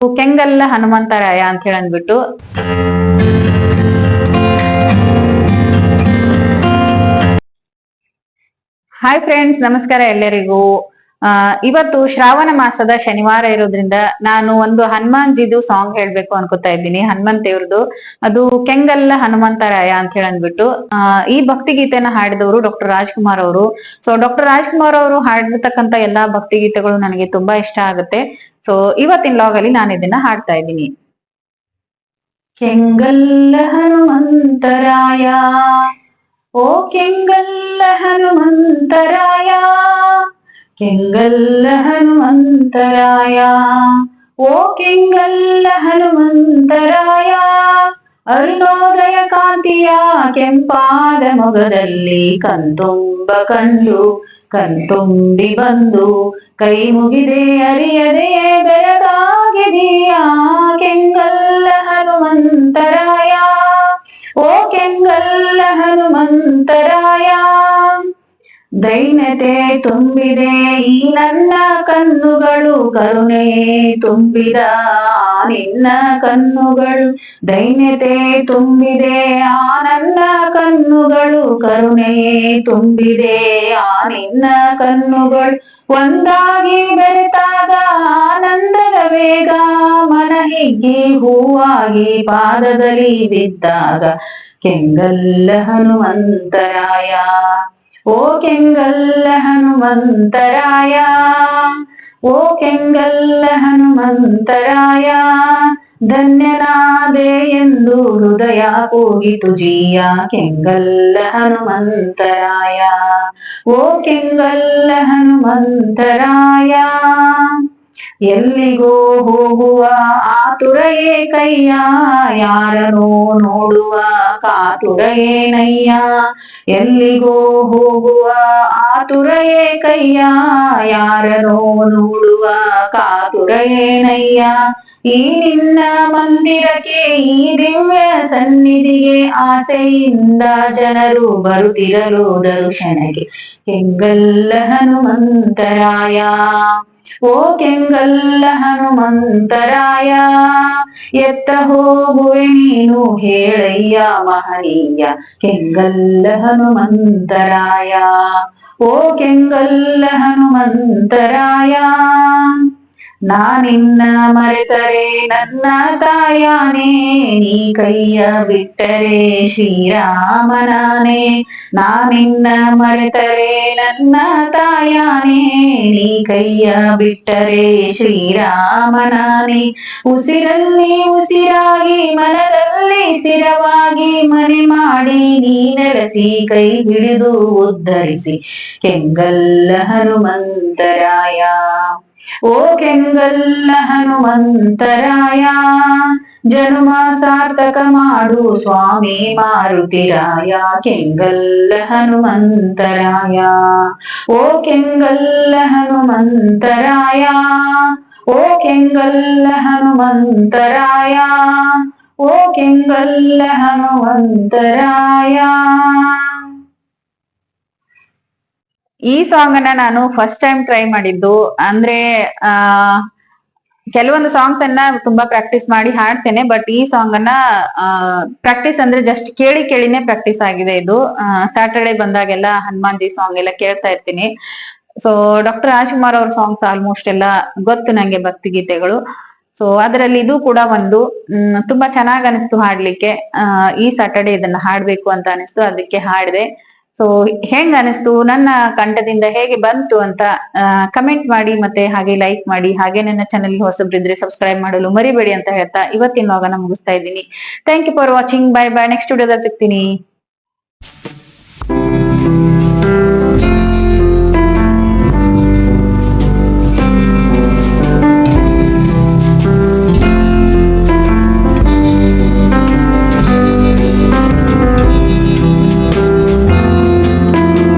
ಕೆಂಗಲ್ಲ ಹನುಮಂತರಾಯ ಅಂತ ಹೇಳಿ ಅಂದ್ಬಿಟ್ಟು ಹಾಯ್ ಫ್ರೆಂಡ್ಸ್ ನಮಸ್ಕಾರ ಎಲ್ಲರಿಗೂ. ಆ, ಇವತ್ತು ಶ್ರಾವಣ ಮಾಸದ ಶನಿವಾರ ಇರೋದ್ರಿಂದ ನಾನು ಒಂದು ಹನುಮಾನ್ಜಿದು ಸಾಂಗ್ ಹೇಳ್ಬೇಕು ಅನ್ಕೋತಾ ಇದ್ದೀನಿ. ಹನುಮಂತ್ ದೇವ್ರದ್ದು ಅದು ಕೆಂಗಲ್ಲ ಹನುಮಂತರಾಯ ಅಂತ ಹೇಳಿ ಅಂದ್ಬಿಟ್ಟು ಈ ಭಕ್ತಿ ಗೀತೆನ ಹಾಡಿದವರು ಡಾಕ್ಟರ್ ರಾಜ್ಕುಮಾರ್ ಅವರು. ಸೊ ಡಾಕ್ಟರ್ ರಾಜ್ಕುಮಾರ್ ಅವರು ಹಾಡಿರ್ತಕ್ಕಂತ ಎಲ್ಲಾ ಭಕ್ತಿ ಗೀತೆಗಳು ನನಗೆ ತುಂಬಾ ಇಷ್ಟ ಆಗುತ್ತೆ. ಸೊ ಇವತ್ತಿನ ಲಾಗ್ ಅಲ್ಲಿ ನಾನು ಇದನ್ನ ಹಾಡ್ತಾ ಇದ್ದೀನಿ. ಕೆಂಗಲ್ಲ ಹನುಮಂತರಾಯ, ಓ ಕೆಂಗಲ್ಲ ಹನುಮಂತರಾಯ ಕೆಂಗಲ್ಲ ಹನುಮಂತರಾಯ. ಓ ಕೆಂಗಲ್ಲ ಹನುಮಂತರಾಯ, ಅರುಣೋದಯ ಕಾಂತಿಯ ಕೆಂಪಾದ ಮೊಗದಲ್ಲಿ ಕಣ್ತುಂಬ ಕಂಡು, ಕಣ್ತುಂಬಿ ಬಂದು, ಕೈ ಮುಗಿದೆ ಅರಿಯದೆ ಬೆರಗಾಗಿದೆಯ ಕೆಂಗಲ್ಲ ಹನುಮಂತರಾಯ, ಓ ಕೆಂಗಲ್ಲ ಹನುಮಂತರಾಯ ದೈನ್ಯತೆ ತುಂಬಿದೆ, ಈ ನನ್ನ ಕಣ್ಣುಗಳು ಕರುಣೆ ತುಂಬಿದ ನಿನ್ನ ಕಣ್ಣುಗಳು ದೈನ್ಯತೆ ತುಂಬಿದೆ, ಆ ನನ್ನ ಕಣ್ಣುಗಳು ಕರುಣೆ ತುಂಬಿದೆ, ಆ ನಿನ್ನ ಕಣ್ಣುಗಳು ಒಂದಾಗಿ ಬೆರೆತಾಗ, ಆನಂದದ ವೇಗ ಮನ ಹಿಗ್ಗಿ ಹೂವಾಗಿ ಪಾದದಲ್ಲಿ ಬಿದ್ದಾಗ, ಕೆಂಗಲ್ಲ ಹನುಮಂತರಾಯ. ಓ ಕೆಂಗಲ್ಲ ಹನುಮಂತರಾಯ ಓ ಕೆಂಗಲ್ಲ ಹನುಮಂತರಾಯ ಧನ್ಯನಾದೆ ಎಂದು ಹೃದಯ ಕೂಗಿತು ಜೀಯ ಕೆಂಗಲ್ಲ ಹನುಮಂತರಾಯ ಓ ಕೆಂಗಲ್ಲ ಹನುಮಂತರಾಯ ಎಲ್ಲಿಗೋ ಹೋಗುವ ಆತುರಯೇ ಕೈಯ ಯಾರನೋ ನೋಡುವ ಕಾತುರಯೇನಯ್ಯ ಎಲ್ಲಿಗೋ ಹೋಗುವ ಆತುರಯೇ ಕೈಯ ಯಾರನೋ ನೋಡುವ ಕಾತುರಯೇನಯ್ಯ ಈ ನಿನ್ನ ಮಂದಿರಕ್ಕೆ, ಈ ದಿವ್ಯ ಸನ್ನಿಧಿಗೆ ಆಸೆಯಿಂದ ಜನರು ಬರುತ್ತಿರಲು ದರ್ಶನಕ್ಕೆ ಹೆಂಗಲ್ಲ ಹನುಮಂತರಾಯ. ಓ ಕೆಂಗಲ್ಲ ಹನುಮಂತರಾಯ ಎತ್ತ ಹೋಗುವೆ ನೀನು ಹೇಳಯ್ಯ ಮಹನೀಯ ಕೆಂಗಲ್ಲ ಹನುಮಂತರಾಯ. ಓ ಕೆಂಗಲ್ಲ ಹನುಮಂತರಾಯ. ನಾನಿನ್ನ ಮರೆತರೆ ನನ್ನ ತಾಯಾನೇ ನೀ ಕೈಯ ಬಿಟ್ಟರೆ ಶ್ರೀರಾಮನಾನೇ ನಾನಿನ್ನ ಮರೆತರೆ ನನ್ನ ತಾಯಾನೇ ನೀ ಕೈಯ ಬಿಟ್ಟರೆ ಶ್ರೀರಾಮನಾನೇ ಉಸಿರಲ್ಲಿ ಉಸಿರಾಗಿ ಮನದಲ್ಲಿ ಸ್ಥಿರವಾಗಿ ಮನೆ ಮಾಡಿ ನೀ ಕೈ ಹಿಡಿದು ಉದ್ಧರಿಸಿ. ಕೆಂಗಲ್ಲ ಹನುಮಂತರಾಯ. ಓ ಕೆಂಗಲ್ಲ ಹನುಮಂತರಾಯ ಜನ್ಮ ಸಾರ್ಥಕ ಮಾಡು ಸ್ವಾಮಿ ಮಾರುತಿರಾಯ. ಕೆಂಗಲ್ಲ ಹನುಮಂತರಾಯ. ಓ ಕೆಂಗಲ್ಲ ಹನುಮಂತರಾಯ, ಓ ಕೆಂಗಲ್ಲ ಹನುಮಂತರಾಯ. ಓ ಕೆಂಗಲ್ಲ ಹನುಮಂತರಾಯ. ಈ ಸಾಂಗ್ ಅನ್ನ ನಾನು ಫಸ್ಟ್ ಟೈಮ್ ಟ್ರೈ ಮಾಡಿದ್ದು. ಅಂದ್ರೆ, ಆ, ಕೆಲವೊಂದು ಸಾಂಗ್ಸ್ ಅನ್ನ ತುಂಬಾ ಪ್ರಾಕ್ಟೀಸ್ ಮಾಡಿ ಹಾಡ್ತೇನೆ ಬಟ್ ಈ ಸಾಂಗ್ ಅನ್ನ ಪ್ರಾಕ್ಟೀಸ್ ಅಂದ್ರೆ ಜಸ್ಟ್ ಕೇಳಿ ಕೇಳಿನೇ ಪ್ರಾಕ್ಟೀಸ್ ಆಗಿದೆ ಇದು. ಸ್ಯಾಟರ್ಡೆ ಬಂದಾಗೆಲ್ಲ ಹನುಮಾನ್ ಜಿ ಸಾಂಗ್ ಎಲ್ಲ ಕೇಳ್ತಾ ಇರ್ತೀನಿ. ಸೊ ಡಾಕ್ಟರ್ ರಾಜ್ಕುಮಾರ್ ಅವ್ರ ಸಾಂಗ್ಸ್ ಆಲ್ಮೋಸ್ಟ್ ಎಲ್ಲ ಗೊತ್ತು ನಂಗೆ ಭಕ್ತಿ ಗೀತೆಗಳು. ಸೊ ಅದರಲ್ಲಿ ಇದು ಕೂಡ ಒಂದು ತುಂಬಾ ಚೆನ್ನಾಗ್ ಅನಿಸ್ತು ಹಾಡ್ಲಿಕ್ಕೆ. ಈ ಸಾಟರ್ಡೆ ಇದನ್ನ ಹಾಡ್ಬೇಕು ಅಂತ ಅನಿಸ್ತು, ಅದಕ್ಕೆ ಹಾಡಿದೆ. ಸೊ ಹೆಂಗ್ ಅನಿಸ್ತು, ನನ್ನ ಕಂಠದಿಂದ ಹೇಗೆ ಬಂತು ಅಂತ ಕಮೆಂಟ್ ಮಾಡಿ ಮತ್ತೆ ಹಾಗೆ ಲೈಕ್ ಮಾಡಿ, ಹಾಗೆ ನನ್ನ ಚಾನೆಲ್ ಹೊಸಬ್ರಿದ್ರೆ ಸಬ್ಸ್ಕ್ರೈಬ್ ಮಾಡಲು ಮರಿಬೇಡಿ ಅಂತ ಹೇಳ್ತಾ ಇವತ್ತಿನ ಮುಗಿಸ್ತಾ ಇದ್ದೀನಿ. Thank you for watching bye bye next ವಿಡಿಯೋದಲ್ಲಿ ಸಿಗ್ತೀನಿ.